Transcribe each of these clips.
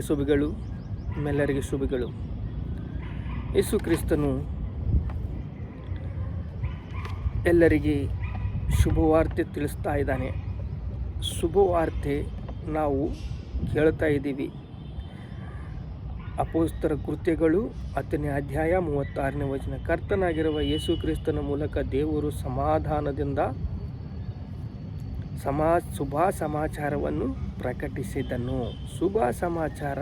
ಶುಭಗಳು, ನಿಮ್ಮೆಲ್ಲರಿಗೆ ಶುಭಗಳು. ಯೇಸು ಕ್ರಿಸ್ತನು ಎಲ್ಲರಿಗೆ ಶುಭವಾರ್ತೆ ತಿಳಿಸ್ತಾ ಇದ್ದಾನೆ. ಶುಭವಾರ್ತೆ ನಾವು ಕೇಳ್ತಾ ಇದ್ದೀವಿ. ಅಪೋಸ್ತರ ಕೃತ್ಯಗಳು ಹತ್ತನೇ ಅಧ್ಯಾಯ ಮೂವತ್ತಾರನೇ ವಚನ. ಕರ್ತನಾಗಿರುವ ಯೇಸು ಕ್ರಿಸ್ತನ ಮೂಲಕ ದೇವರು ಸಮಾಧಾನದಿಂದ ಸಮಾ ಶುಭ ಸಮಾಚಾರವನ್ನು ಪ್ರಕಟಿಸಿದನು ಶುಭ ಸಮಾಚಾರ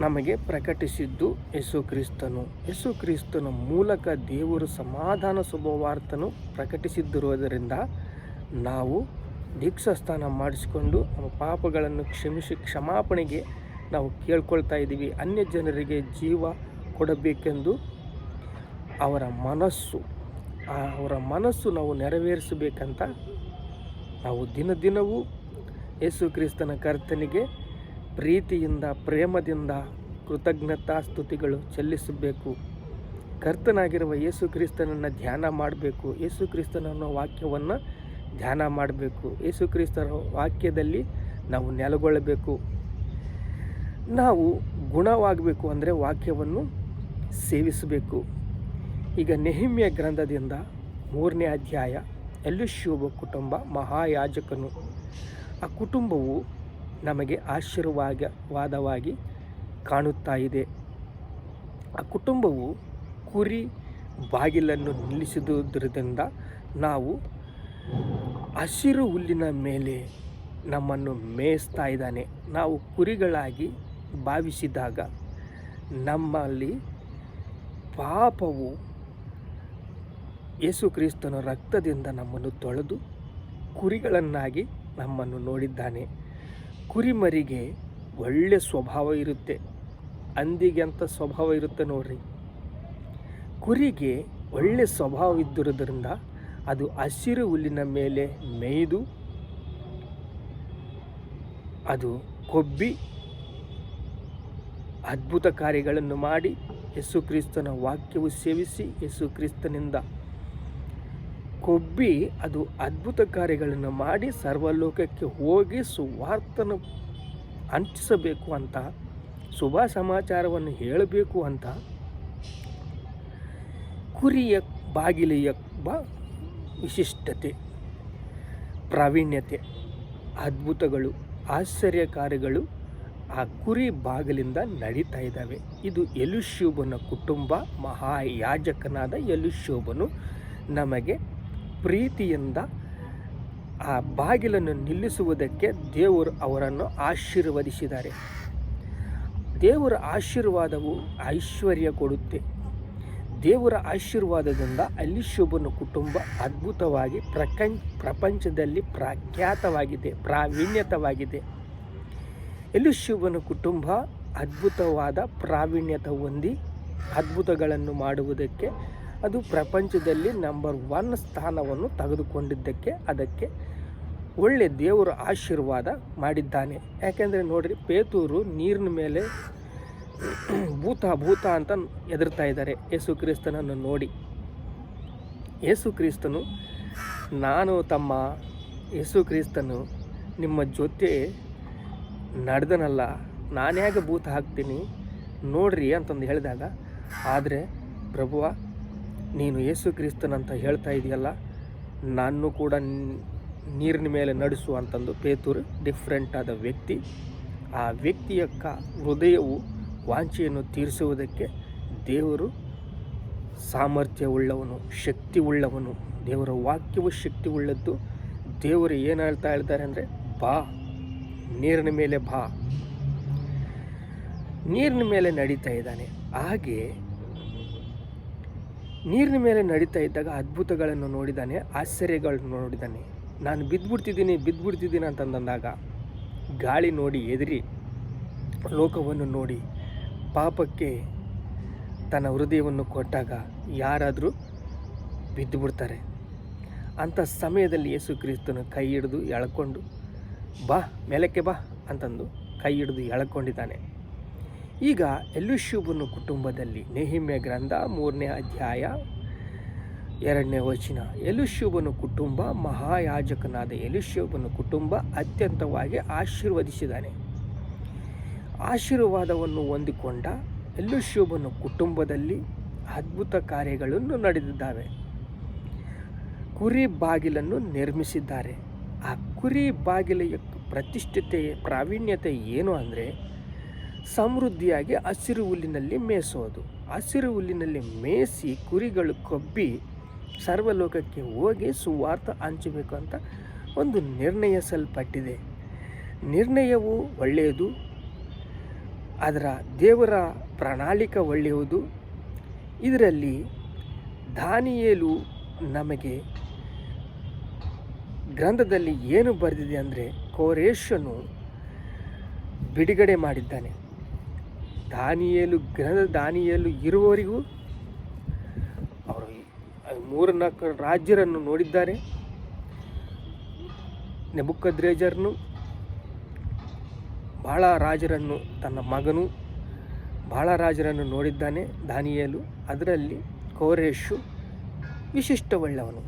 ನಮಗೆ ಪ್ರಕಟಿಸಿದ್ದು ಯೇಸು ಕ್ರಿಸ್ತನು. ಯೇಸು ಕ್ರಿಸ್ತನ ಮೂಲಕ ದೇವರು ಸಮಾಧಾನ ಶುಭವಾರ್ತನು ಪ್ರಕಟಿಸಿದ್ದಿರುವುದರಿಂದ ನಾವು ದೀಕ್ಷಾಸ್ಥಾನ ಮಾಡಿಸಿಕೊಂಡು ನಮ್ಮ ಪಾಪಗಳನ್ನು ಕ್ಷಮಿಸಿ, ಕ್ಷಮಾಪಣೆಗೆ ನಾವು ಕೇಳ್ಕೊಳ್ತಾ ಇದ್ದೀವಿ. ಅನ್ಯ ಜನರಿಗೆ ಜೀವ ಕೊಡಬೇಕೆಂದು ಅವರ ಮನಸ್ಸು ಅವರ ಮನಸ್ಸು ನಾವು ನೆರವೇರಿಸಬೇಕಂತ ನಾವು ದಿನ ದಿನವೂ ಯೇಸು ಕ್ರಿಸ್ತನ ಕರ್ತನಿಗೆ ಪ್ರೀತಿಯಿಂದ, ಪ್ರೇಮದಿಂದ ಕೃತಜ್ಞತಾ ಸ್ತುತಿಗಳು ಚೆಲ್ಲಿಸಬೇಕು. ಕರ್ತನಾಗಿರುವ ಯೇಸು ಕ್ರಿಸ್ತನನ್ನು ಧ್ಯಾನ ಮಾಡಬೇಕು. ಯೇಸು ಕ್ರಿಸ್ತನನ್ನು ವಾಕ್ಯವನ್ನು ಧ್ಯಾನ ಮಾಡಬೇಕು. ಯೇಸು ಕ್ರಿಸ್ತನ ವಾಕ್ಯದಲ್ಲಿ ನಾವು ನೆಲೆಗೊಳ್ಳಬೇಕು. ನಾವು ಗುಣವಾಗಬೇಕು ಅಂದರೆ ವಾಕ್ಯವನ್ನು ಸೇವಿಸಬೇಕು. ಈಗ ನೆಹಿಮ್ಯ ಗ್ರಂಥದಿಂದ ಮೂರನೇ ಅಧ್ಯಾಯ ಎಲುಶ್ಯೂಬ ಕುಟುಂಬ ಮಹಾಯಾಜಕನು. ಆ ಕುಟುಂಬವು ನಮಗೆ ಆಶೀರ್ವಾದವಾದವಾಗಿ ಕಾಣುತ್ತಾ ಇದೆ. ಆ ಕುಟುಂಬವು ಕುರಿ ಬಾಗಿಲನ್ನು ನಿಲ್ಲಿಸಿದುದರಿಂದ ನಾವು ಹಸಿರು ಹುಲ್ಲಿನ ಮೇಲೆ ನಮ್ಮನ್ನು ಮೇಯಿಸ್ತಾ ಇದ್ದಾನೆ. ನಾವು ಕುರಿಗಳಾಗಿ ಭಾವಿಸಿದಾಗ ನಮ್ಮಲ್ಲಿ ಪಾಪವು ಯೇಸು ಕ್ರಿಸ್ತನ ರಕ್ತದಿಂದ ನಮ್ಮನ್ನು ತೊಳೆದು ಕುರಿಗಳನ್ನಾಗಿ ನಮ್ಮನ್ನು ನೋಡಿದ್ದಾನೆ. ಕುರಿಮರಿಗೆ ಒಳ್ಳೆ ಸ್ವಭಾವ ಇರುತ್ತೆ. ಅಂದಿಗೆ ಅಂತ ಸ್ವಭಾವ ಇರುತ್ತೆ ನೋಡ್ರಿ. ಕುರಿಗೆ ಒಳ್ಳೆ ಸ್ವಭಾವ ಇದ್ದಿರೋದ್ರಿಂದ ಅದು ಹಸಿರು ಹುಲ್ಲಿನ ಮೇಲೆ ಮೇಯ್ದು ಅದು ಕೊಬ್ಬಿ ಅದ್ಭುತ ಕಾರ್ಯಗಳನ್ನು ಮಾಡಿ ಯೇಸು ಕ್ರಿಸ್ತನ ವಾಕ್ಯವು ಸೇವಿಸಿ ಯೇಸು ಕ್ರಿಸ್ತನಿಂದ ಕೊಬ್ಬಿ ಅದು ಅದ್ಭುತ ಕಾರ್ಯಗಳನ್ನು ಮಾಡಿ ಸರ್ವಲೋಕಕ್ಕೆ ಹೋಗಿ ಸುವಾರ್ತನ ಹಂಚಿಸಬೇಕು ಅಂತ, ಶುಭ ಸಮಾಚಾರವನ್ನು ಹೇಳಬೇಕು ಅಂತ ಕುರಿಯ ಬಾಗಿಲಿಯ ಬ ವಿಶಿಷ್ಟತೆ, ಪ್ರಾವೀಣ್ಯತೆ, ಅದ್ಭುತಗಳು, ಆಶ್ಚರ್ಯ ಕಾರ್ಯಗಳು ಆ ಕುರಿ ಬಾಗಿಲಿಂದ ನಡೀತಾ ಇದ್ದಾವೆ. ಇದು ಯಲುಶೋಭನ ಕುಟುಂಬ, ಮಹಾಯಾಜಕನಾದ ಯಲುಶೋಭನು ನಮಗೆ ಪ್ರೀತಿಯಿಂದ ಆ ಬಾಗಿಲನ್ನು ನಿಲ್ಲಿಸುವುದಕ್ಕೆ ದೇವರು ಅವರನ್ನು ಆಶೀರ್ವದಿಸಿದ್ದಾರೆ. ದೇವರ ಆಶೀರ್ವಾದವು ಐಶ್ವರ್ಯ ಕೊಡುತ್ತೆ. ದೇವರ ಆಶೀರ್ವಾದದಿಂದ ಅಲಿಶುಭನ ಕುಟುಂಬ ಅದ್ಭುತವಾಗಿ ಪ್ರಕಂ, ಪ್ರಪಂಚದಲ್ಲಿ ಪ್ರಖ್ಯಾತವಾಗಿದೆ, ಪ್ರಾವೀಣ್ಯತವಾಗಿದೆ. ಎಲಿಶುಭನ ಕುಟುಂಬ ಅದ್ಭುತವಾದ ಪ್ರಾವೀಣ್ಯತೆ ಹೊಂದಿ ಅದ್ಭುತಗಳನ್ನು ಮಾಡುವುದಕ್ಕೆ ಅದು ಪ್ರಪಂಚದಲ್ಲಿ ನಂಬರ್ ಒನ್ ಸ್ಥಾನವನ್ನು ತೆಗೆದುಕೊಂಡಿದ್ದಕ್ಕೆ ಅದಕ್ಕೆ ಒಳ್ಳೆ ದೇವರ ಆಶೀರ್ವಾದ ಮಾಡಿದ್ದಾನೆ. ಯಾಕೆಂದರೆ ನೋಡಿರಿ, ಪೇತೂರು ನೀರಿನ ಮೇಲೆ ಭೂತ ಭೂತ ಅಂತ ಎದುರ್ತಾ ಇದ್ದಾರೆ. ಯೇಸು ಕ್ರಿಸ್ತನನ್ನು ನೋಡಿ. ಯೇಸು ಕ್ರಿಸ್ತನು, ನಾನು ತಮ್ಮ ಯೇಸು ಕ್ರಿಸ್ತನು ನಿಮ್ಮ ಜೊತೆ ನಡೆದನಲ್ಲ, ನಾನು ಹೇಗೆ ಭೂತ ಹಾಕ್ತೀನಿ ನೋಡ್ರಿ ಅಂತಂದು ಹೇಳಿದಾಗ, ಆದರೆ ಪ್ರಭುವ ನೀನು ಯೇಸು ಕ್ರಿಸ್ತನಂತ ಹೇಳ್ತಾ ಇದೆಯಲ್ಲ ನಾನು ಕೂಡ ನೀರಿನ ಮೇಲೆ ನಡೆಸು ಅಂತಂದು ಪೇತೂರು ಡಿಫ್ರೆಂಟ್ ಆದ ವ್ಯಕ್ತಿ. ಆ ವ್ಯಕ್ತಿ ಕ ಹೃದಯವು ವಾಂಚೆಯನ್ನು ತೀರಿಸುವುದಕ್ಕೆ ದೇವರು ಸಾಮರ್ಥ್ಯವುಳ್ಳವನು ಶಕ್ತಿ ಉಳ್ಳವನು ದೇವರ ವಾಕ್ಯವು ಶಕ್ತಿ ಉಳ್ಳದ್ದು ದೇವರು ಏನು ಹೇಳ್ತಾ ಹೇಳ್ತಾರೆ ಅಂದರೆ, ಬಾ, ನೀರಿನ ಮೇಲೆ ಬಾ. ನೀರಿನ ಮೇಲೆ ನಡೀತಾ ಇದ್ದಾನೆ. ಹಾಗೆ ನೀರಿನ ಮೇಲೆ ನಡೀತಾ ಇದ್ದಾಗ ಅದ್ಭುತಗಳನ್ನು ನೋಡಿದ್ದಾನೆ ಆಶ್ಚರ್ಯಗಳನ್ನು ನೋಡಿದ್ದಾನೆ ನಾನು ಬಿದ್ದುಬಿಡ್ತಿದ್ದೀನಿ ಬಿದ್ದುಬಿಡ್ತಿದ್ದೀನಿ ಅಂತಂದಾಗ, ಗಾಳಿ ನೋಡಿ ಎದುರಿ, ಲೋಕವನ್ನು ನೋಡಿ ಪಾಪಕ್ಕೆ ತನ್ನ ಹೃದಯವನ್ನು ಕೊಟ್ಟಾಗ ಯಾರಾದರೂ ಬಿದ್ದುಬಿಡ್ತಾರೆ. ಅಂಥ ಸಮಯದಲ್ಲಿ ಯೇಸು ಕ್ರಿಸ್ತನು ಕೈ ಹಿಡಿದು ಎಳ್ಕೊಂಡು, ಬಾ, ಮೇಲಕ್ಕೆ ಬಾ ಅಂತಂದು ಕೈ ಹಿಡಿದು ಎಳ್ಕೊಂಡಿದ್ದಾನೆ. ಈಗ ಎಲುಶುಬನು ಕುಟುಂಬದಲ್ಲಿ ನೆಹಿಮ್ಯ ಗ್ರಂಥ ಮೂರನೇ ಅಧ್ಯಾಯ ಎರಡನೇ ವಚನ. ಎಲುಶುಬನು ಕುಟುಂಬ ಮಹಾಯಾಜಕನಾದ ಎಲುಶುಬನು ಕುಟುಂಬ ಅತ್ಯಂತವಾಗಿ ಆಶೀರ್ವದಿಸಿದ್ದಾನೆ. ಆಶೀರ್ವಾದವನ್ನು ಹೊಂದಿಕೊಂಡ ಎಲುಶೂಬನ ಕುಟುಂಬದಲ್ಲಿ ಅದ್ಭುತ ಕಾರ್ಯಗಳನ್ನು ನಡೆದಿದ್ದಾವೆ. ಕುರಿ ಬಾಗಿಲನ್ನು ನಿರ್ಮಿಸಿದ್ದಾರೆ. ಆ ಕುರಿ ಬಾಗಿಲ ಪ್ರತಿಷ್ಠತೆ ಪ್ರಾವೀಣ್ಯತೆ ಏನು ಅಂದರೆ ಸಮೃದ್ಧಿಯಾಗಿ ಹಸಿರು ಹುಲ್ಲಿನಲ್ಲಿ ಮೇಯಿಸೋದು. ಹಸಿರು ಹುಲ್ಲಿನಲ್ಲಿ ಮೇಯಿಸಿ ಕುರಿಗಳು ಕೊಬ್ಬಿ ಸರ್ವಲೋಕಕ್ಕೆ ಹೋಗಿ ಸುವಾರ್ಥ ಹಂಚಬೇಕು ಅಂತ ಒಂದು ನಿರ್ಣಯಿಸಲ್ಪಟ್ಟಿದೆ ನಿರ್ಣಯವು ಒಳ್ಳೆಯದು, ಅದರ ದೇವರ ಪ್ರಣಾಳಿಕ ಒಳ್ಳೆಯದು. ಇದರಲ್ಲಿ ದಾನಿಯೇಲು ನಮಗೆ ಗ್ರಂಥದಲ್ಲಿ ಏನು ಬರೆದಿದೆ ಅಂದರೆ ಕೋರೇಶನು ಬಿಡುಗಡೆ ಮಾಡಿದ್ದಾನೆ. ದಾನಿಯೇಲು, ಗ್ರಹದ ದಾನಿಯಲು ಇರುವವರಿಗೂ ಅವರು ಮೂರು ನಾಲ್ಕು ರಾಜ್ಯರನ್ನು ನೋಡಿದ್ದಾರೆ. ನೆಬುಕದ್ರೇಜರ್ನು ಬಹಳ ರಾಜರನ್ನು ತನ್ನ ಮಗನು ಬಹಳ ರಾಜರನ್ನು ನೋಡಿದ್ದಾನೆ ದಾನಿಯಲು. ಅದರಲ್ಲಿ ಕೋರೇಶು ವಿಶಿಷ್ಟವುಳ್ಳವನು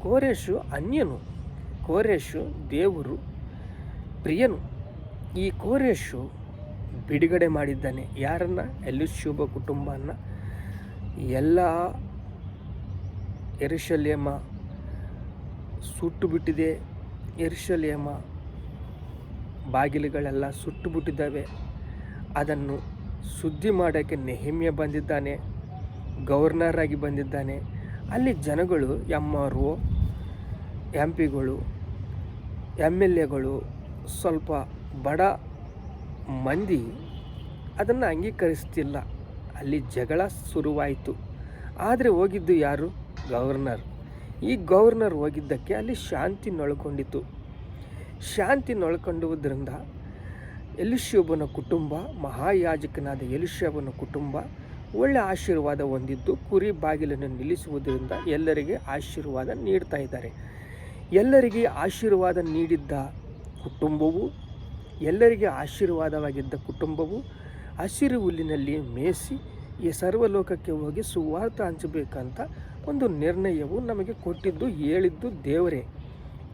ಕೋರೇಶು ಅನ್ಯನು, ಕೋರೇಶು ದೇವರು ಪ್ರಿಯನು. ಈ ಕೋರೇಶು ಬಿಡುಗಡೆ ಮಾಡಿದ್ದಾನೆ. ಯಾರನ್ನು? ಶುಭ ಕುಟುಂಬನ. ಎಲ್ಲ ಎರುಶಲೇಮ ಸುಟ್ಟು ಬಿಟ್ಟಿದೆ ಎರುಶಲೇಮ ಬಾಗಿಲುಗಳೆಲ್ಲ ಸುಟ್ಟು ಬಿಟ್ಟಿದ್ದಾವೆ ಅದನ್ನು ಸುದ್ದಿ ಮಾಡೋಕ್ಕೆ ನೆಹಿಮ್ಯ ಬಂದಿದ್ದಾನೆ. ಗವರ್ನರ್ ಆಗಿ ಬಂದಿದ್ದಾನೆ. ಅಲ್ಲಿ ಜನಗಳು ಎಂ ಆರ್ ಒ ಎಂ ಪಿಗಳು ಎಂ ಎಲ್ ಎಗಳು ಸ್ವಲ್ಪ ಬಡ ಮಂದಿ ಅದನ್ನು ಅಂಗೀಕರಿಸ್ತಿಲ್ಲ. ಅಲ್ಲಿ ಜಗಳ ಶುರುವಾಯಿತು. ಆದರೆ ಹೋಗಿದ್ದು ಯಾರು? ಗವರ್ನರ್. ಈ ಗವರ್ನರ್ ಹೋಗಿದ್ದಕ್ಕೆ ಅಲ್ಲಿ ಶಾಂತಿ ನೊಳ್ಕೊಂಡಿತು ಶಾಂತಿ ನೊಳ್ಕೊಂಡುವುದರಿಂದ ಎಲಿಶೋಬನ ಕುಟುಂಬ, ಮಹಾಯಾಜಕನಾದ ಎಲಿಶೋಬನ ಕುಟುಂಬ ಒಳ್ಳೆ ಆಶೀರ್ವಾದ ಹೊಂದಿದ್ದು, ಕುರಿ ಬಾಗಿಲನ್ನು ನಿಲ್ಲಿಸುವುದರಿಂದ ಎಲ್ಲರಿಗೆ ಆಶೀರ್ವಾದ ನೀಡ್ತಾ ಇದ್ದಾರೆ. ಎಲ್ಲರಿಗೆ ಆಶೀರ್ವಾದ ನೀಡಿದ್ದ ಕುಟುಂಬವು ಎಲ್ಲರಿಗೆ ಆಶೀರ್ವಾದವಾಗಿದ್ದ ಕುಟುಂಬವು ಹಸಿರು ಹುಲ್ಲಿನಲ್ಲಿ ಮೇಯಿಸಿ ಈ ಸರ್ವಲೋಕಕ್ಕೆ ಹೋಗಿ ಸುವಾರ್ಥ ಹಂಚಬೇಕಂತ ಒಂದು ನಿರ್ಣಯವು ನಮಗೆ ಕೊಟ್ಟಿದ್ದು ಹೇಳಿದ್ದು ದೇವರೇ.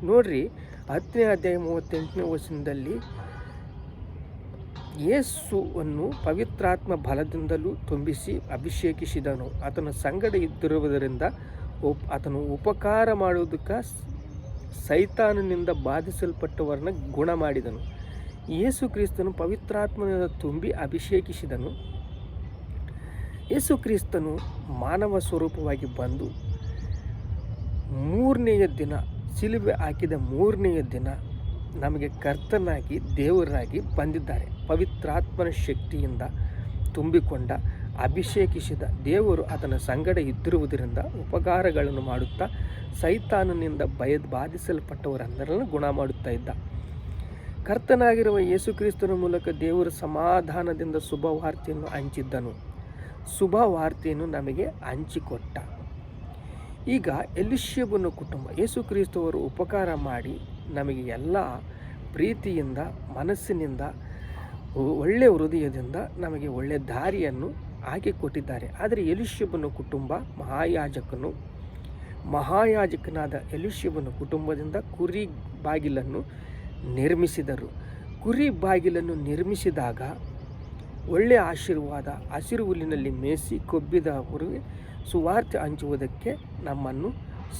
ನೋಡ್ರಿ, ಹತ್ತನೇ ಅಧ್ಯಾಯ ಮೂವತ್ತೆಂಟನೇ ವರ್ಷದಲ್ಲಿ ಯೇಸುವನ್ನು ಪವಿತ್ರಾತ್ಮ ಬಲದಿಂದಲೂ ತುಂಬಿಸಿ ಅಭಿಷೇಕಿಸಿದನು. ಆತನ ಸಂಗಡ ಇದ್ದಿರುವುದರಿಂದ ಉಪ್, ಆತನು ಉಪಕಾರ ಮಾಡುವುದಕ್ಕೆ ಸೈತಾನನಿಂದ ಬಾಧಿಸಲ್ಪಟ್ಟವರನ್ನ ಗುಣ ಮಾಡಿದನು ಯೇಸು ಕ್ರಿಸ್ತನು ಪವಿತ್ರಾತ್ಮನಿಂದ ತುಂಬಿ ಅಭಿಷೇಕಿಸಿದನು. ಯೇಸು ಕ್ರಿಸ್ತನು ಮಾನವ ಸ್ವರೂಪವಾಗಿ ಬಂದು ಮೂರನೆಯ ದಿನ ಸಿಲುಬೆ ಹಾಕಿದ ಮೂರನೆಯ ದಿನ ನಮಗೆ ಕರ್ತನಾಗಿ, ದೇವರಾಗಿ ಬಂದಿದ್ದಾರೆ. ಪವಿತ್ರಾತ್ಮನ ಶಕ್ತಿಯಿಂದ ತುಂಬಿಕೊಂಡ, ಅಭಿಷೇಕಿಸಿದ ದೇವರು ಆತನ ಸಂಗಡ ಇದ್ದಿರುವುದರಿಂದ ಉಪಕಾರಗಳನ್ನು ಮಾಡುತ್ತಾ ಸೈತಾನನಿಂದ ಭಯ ಬಾಧಿಸಲ್ಪಟ್ಟವರೆಲ್ಲರನ್ನು ಗುಣ ಮಾಡುತ್ತಾ ಇದ್ದ. ಕರ್ತನಾಗಿರುವ ಯೇಸುಕ್ರಿಸ್ತನ ಮೂಲಕ ದೇವರು ಸಮಾಧಾನದಿಂದ ಶುಭ ವಾರ್ತೆಯನ್ನು ಹಂಚಿದ್ದನು. ಶುಭ ವಾರ್ತೆಯನ್ನು ನಮಗೆ ಹಂಚಿಕೊಟ್ಟ. ಈಗ ಎಲಿಶ್ಯಬನ ಕುಟುಂಬ ಯೇಸುಕ್ರಿಸ್ತವರು ಉಪಕಾರ ಮಾಡಿ ನಮಗೆ ಎಲ್ಲ ಪ್ರೀತಿಯಿಂದ, ಮನಸ್ಸಿನಿಂದ ಒಳ್ಳೆಯ ಹೃದಯದಿಂದ ನಮಗೆ ಒಳ್ಳೆಯ ದಾರಿಯನ್ನು ಹಾಕಿಕೊಟ್ಟಿದ್ದಾರೆ. ಆದರೆ ಎಲಿಶ್ಯಬನ ಕುಟುಂಬ ಮಹಾಯಾಜಕನು, ಮಹಾಯಾಜಕನಾದ ಎಲಿಶ್ಯಬನ ಕುಟುಂಬದಿಂದ ಕುರಿ ಬಾಗಿಲನ್ನು ನಿರ್ಮಿಸಿದರು. ಕುರಿ ಬಾಗಿಲನ್ನು ನಿರ್ಮಿಸಿದಾಗ ಒಳ್ಳೆಯ ಆಶೀರ್ವಾದ ಹಸಿರು ಹುಲ್ಲಿನಲ್ಲಿ ಮೇಸಿ ಕೊಬ್ಬಿದ ಹುರುವೆ ಸುವಾರ್ತೆ ಹಂಚುವುದಕ್ಕೆ ನಮ್ಮನ್ನು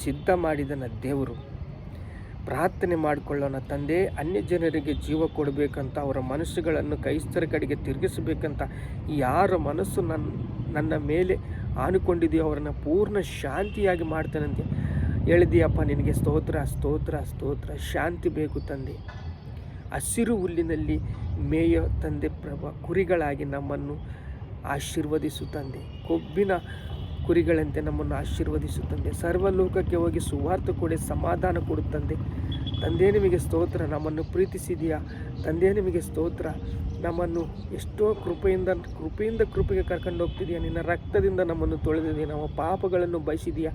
ಸಿದ್ಧ ಮಾಡಿದನ ದೇವರು. ಪ್ರಾರ್ಥನೆ ಮಾಡಿಕೊಳ್ಳೋಣ ತಂದೆ ಅನ್ಯ ಜನರಿಗೆ ಜೀವ ಕೊಡಬೇಕಂತ, ಅವರ ಮನಸ್ಸುಗಳನ್ನು ಕ್ರೈಸ್ತರ ಕಡೆಗೆ ತಿರುಗಿಸಬೇಕಂತ, ಯಾರ ಮನಸ್ಸು ನನ್ನ ನನ್ನ ಮೇಲೆ ಆನುಕೊಂಡಿದೆಯೋ ಅವರನ್ನು ಪೂರ್ಣ ಶಾಂತಿಯಾಗಿ ಮಾಡ್ತಾನಂತೆ. ಹೇಳಿದೆಯಪ್ಪ ನಿನಗೆ ಸ್ತೋತ್ರ ಸ್ತೋತ್ರ ಸ್ತೋತ್ರ. ಶಾಂತಿ ಬೇಕು ತಂದೆ. ಹಸಿರು ಹುಲ್ಲಿನಲ್ಲಿ ಮೇಯ ತಂದೆ ಪ್ರಭ, ಕುರಿಗಳಾಗಿ ನಮ್ಮನ್ನು ಆಶೀರ್ವದಿಸು ತಂದೆ. ಕೊಬ್ಬಿನ ಕುರಿಗಳಂತೆ ನಮ್ಮನ್ನು ಆಶೀರ್ವದಿಸು ತಂದೆ. ಸರ್ವಲೋಕಕ್ಕೆ ಹೋಗಿ ಸುವಾರ್ಥ ಕೊಡಿ, ಸಮಾಧಾನ ಕೊಡುತ್ತಂದೆ ತಂದೆ, ನಿಮಗೆ ಸ್ತೋತ್ರ. ನಮ್ಮನ್ನು ಪ್ರೀತಿಸಿದೆಯಾ? ತಂದೆ, ನಿಮಗೆ ಸ್ತೋತ್ರ. ನಮ್ಮನ್ನು ಎಷ್ಟೋ ಕೃಪೆಯಿಂದ ಕೃಪೆಯಿಂದ ಕೃಪೆಗೆ ಕರ್ಕೊಂಡು ಹೋಗ್ತಿದೆಯಾ? ನಿನ್ನ ರಕ್ತದಿಂದ ನಮ್ಮನ್ನು ತೊಳೆದಿದೆಯಾ? ನಮ್ಮ ಪಾಪಗಳನ್ನು ಬಯಸಿದೆಯಾ?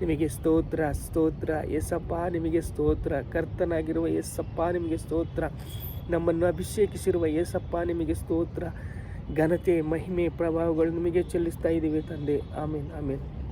ನಿಮಗೆ ಸ್ತೋತ್ರ ಸ್ತೋತ್ರ. ಎಸಪ್ಪ ನಿಮಗೆ ಸ್ತೋತ್ರ. ಕರ್ತನಾಗಿರುವ ಎಸ್ಸಪ್ಪ ನಿಮಗೆ ಸ್ತೋತ್ರ. ನಮ್ಮನ್ನು ಅಭಿಷೇಕಿಸಿರುವ ಏಸಪ್ಪ, ನಿಮಗೆ ಸ್ತೋತ್ರ. ಘನತೆ, ಮಹಿಮೆ, ಪ್ರಭಾವಗಳು ನಿಮಗೆ ಚೆಲ್ಲಿಸ್ತಾ ಇದ್ದೀವಿ ತಂದೆ. ಆಮೇಲೆ ಆಮೇಲೆ